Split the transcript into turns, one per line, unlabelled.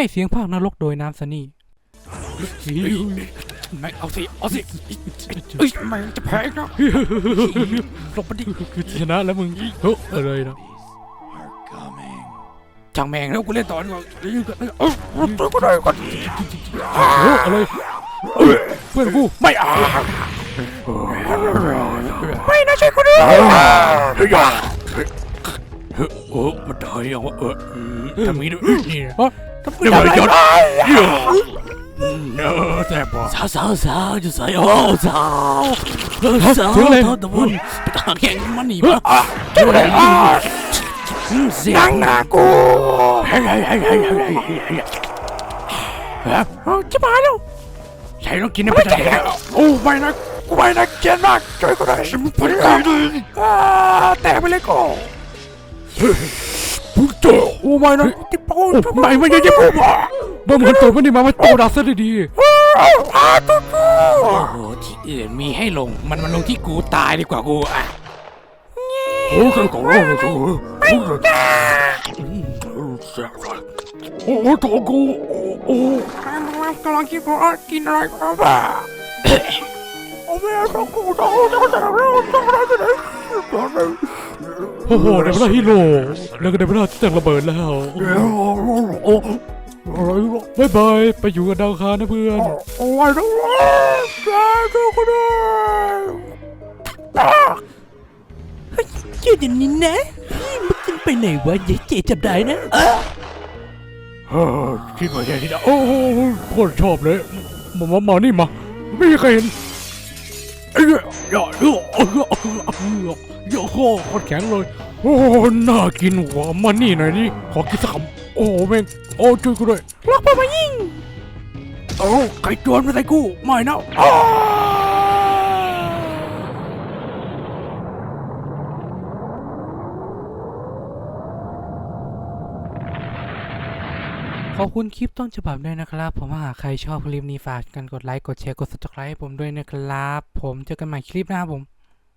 ให้เสียงภาคนรกโดยน้ำซันนี่
ไม่เอาสิ เอาสิเอ้ยไม่จะแพ้อีกนะหลบมาดิ
คือชนะแล้วมึงเฮ้ยอะไรนะ
ช่างแม่งแล้วกูเล่นต่อดีกว่าเดี๋ยวก่อนเอ้าตัวกูได้ก่อน
เฮ้ยอะไรเอ้ยเพื่อนกู
ไม่เอาไม่นะใช่กูดิเฮ้ยโอ้มันได้ยังวะเออทำงี้ด้วยนี่
ฮะ
ทำงี้ได้ยังไงเออแซ่บว่ะ
สาวสาวสาวจะใส่โอ้สาวสาว
เสียงอะไร
ตะวันไปทางแข่งมันหนีมา
ช่วยอะ
เสีย
นั่
ง
งหน้ากูเฮ้ยเฮ้ยเฮ้ยเฮ้ยเฮ้ยเฮ้ยฮะจะมาแล้วใช่ต้องกินนะไม่ได้โอ้ไม่นะกูไม่นะเจ็บมากช่วยกูหน่อยมันปวดขาอ่าแตกไปเลยกูปุ๊บ เจอโอ้ไม่นะที่ปูนไม่ไม่ใช่ที่ปูนอะ
บ้ามันตัวมันนี่มามาโตดักซะดี
อ้าตุ๊กกูโอ้โหที่อื่นมีให้ลงมันมาลงที่กูตายดีกว่ากูอะโอ้คือของเราตัวไม่ได้โอ้ตัวกูโอ้กำลังกำลังคิดว่ากินอะไรก็บ้าโอ้แม่ตัวกูตัวกูจะจะเราต้องอะไรกันเนี่ย
ๆ โอ้โหเดี๋ยวเวลาฮีโร่แล้วก็เดี๋ยวเวลาแต่งระเบิดแล้ว
โอ้อะไรวะ
บายบายไปอยู่กับดาวอังคารนะเพื่อน
โอ้ยตัวแกตัวกูด้วย
เจ๊เดี๋ยวนี้นะมันจะไปไหนวะเจ๊เจ๊จับได้นะ
เออคิดว่าจะที่
โอ้โหโคตรชอบเลยมามามานี่มาไม่มีใครเห็นเอ้ยอย่าอย่าอ เยอย่าข้อโคตรแข็งเลย โอ้น่ากินว่ะมานี่หน่อยนี่ขอกินสักคำโอ้แม่งโอ้ช่วยกูด้วย
ล็อกมายิงโอ้ใครจวนมาใส่กูไม่นะอ้า
ขอบคุณคลิปต้นฉบับด้วยนะครับ ผมหากใครชอบคลิปนี้ฝากกันกดไลค์ กดแชร์ กด subscribe ให้ผมด้วยนะครับ ผมเจอกันใหม่คลิปหน้าผม